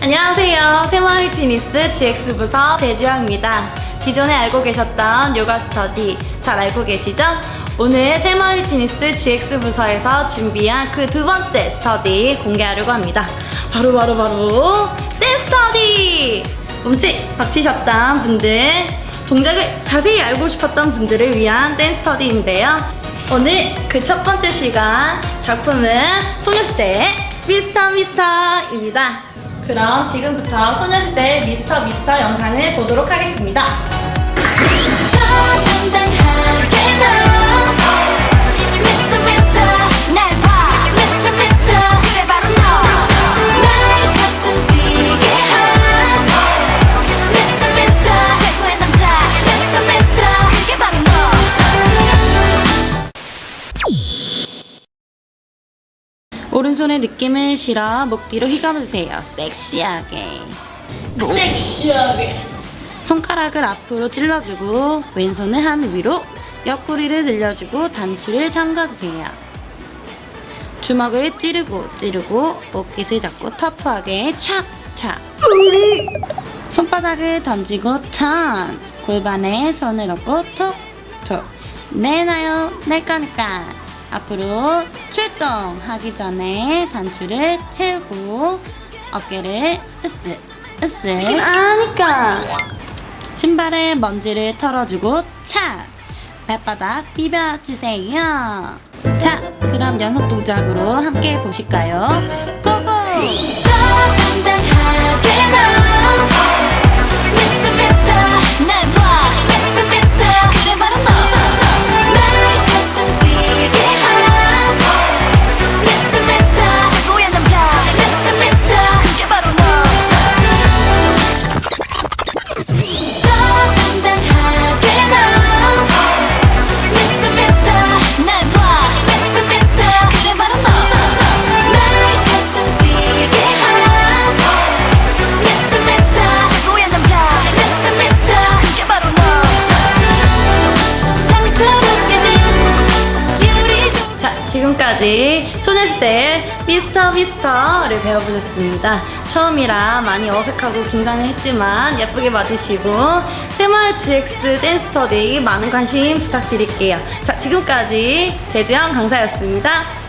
안녕하세요. 세마을 티니스 GX 부서 제주영입니다. 기존에 알고 계셨던 요가 스터디 잘 알고 계시죠? 오늘 새마을 티니스 GX 부서에서 준비한 그 두 번째 스터디 공개하려고 합니다. 바로 바로 바로 댄스 스터디! 몸짓 박치셨던 분들, 동작을 자세히 알고 싶었던 분들을 위한 댄스 스터디인데요. 오늘 그 첫 번째 시간 작품은 소녀시대의 미스터 미스터입니다. 그럼 지금부터 소녀시대 미스터 미스터 영상을 보도록 하겠습니다. 오른손에 느낌을 실어 목 뒤로 휘감아주세요. 섹시하게. 섹시하게. 손가락을 앞으로 찔러주고 왼손을 하늘 위로 옆구리를 늘려주고 단추를 잠가주세요. 주먹을 찌르고 찌르고 옷깃을 잡고 터프하게 촥촥. 손바닥을 던지고 턴. 골반에 손을 얹고 톡톡. 내놔요. 낼 거니까. 앞으로 출동하기 전에 단추를 채우고 어깨를 으쓱 으쓱. 아니까. 신발에 먼지를 털어주고 차! 발바닥 비벼주세요. 자 그럼 연속 동작으로 함께 보실까요? 고고! 당당하게 지금까지 소녀시대의 미스터 미스터를 배워보셨습니다. 처음이라 많이 어색하고 긴장을 했지만 예쁘게 봐주시고 새마을 GX 댄스 스터디 많은 관심 부탁드릴게요. 자, 지금까지 제주형 강사였습니다.